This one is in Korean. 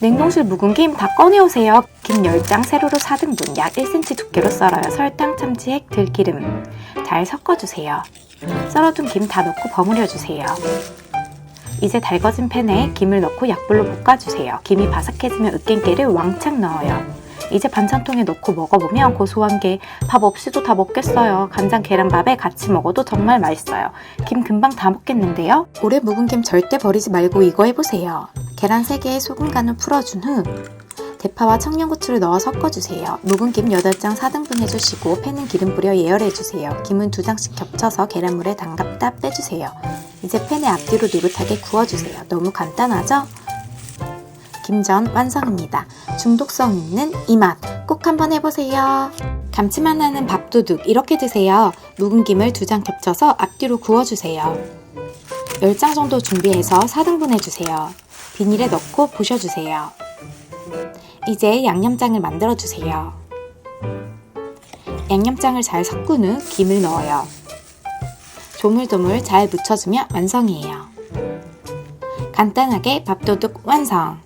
냉동실 묵은 김 다 꺼내오세요. 김 10장 세로로 4등분 약 1cm 두께로 썰어요. 설탕, 참치액, 들기름 잘 섞어주세요. 썰어둔 김 다 넣고 버무려주세요. 이제 달궈진 팬에 김을 넣고 약불로 볶아주세요. 김이 바삭해지면 으깬깨를 왕창 넣어요. 이제 반찬통에 넣고 먹어보면 고소한 게 밥 없이도 다 먹겠어요. 간장 계란밥에 같이 먹어도 정말 맛있어요. 김 금방 다 먹겠는데요? 오래 묵은 김 절대 버리지 말고 이거 해보세요. 계란 3개에 소금 간을 풀어준 후 대파와 청양고추를 넣어 섞어주세요. 묵은 김 8장 4등분 해주시고 팬은 기름 뿌려 예열해주세요. 김은 2장씩 겹쳐서 계란물에 담갔다 빼주세요. 이제 팬에 앞뒤로 노릇하게 구워주세요. 너무 간단하죠? 김전 완성입니다. 중독성 있는 이 맛 꼭 한번 해보세요. 감칠맛 나는 밥도둑 이렇게 드세요. 묵은 김을 두장 겹쳐서 앞뒤로 구워주세요. 10장 정도 준비해서 4등분 해주세요. 비닐에 넣고 부셔주세요. 이제 양념장을 만들어주세요. 양념장을 잘 섞은 후 김을 넣어요. 조물조물 잘 묻혀주면 완성이에요. 간단하게 밥도둑 완성!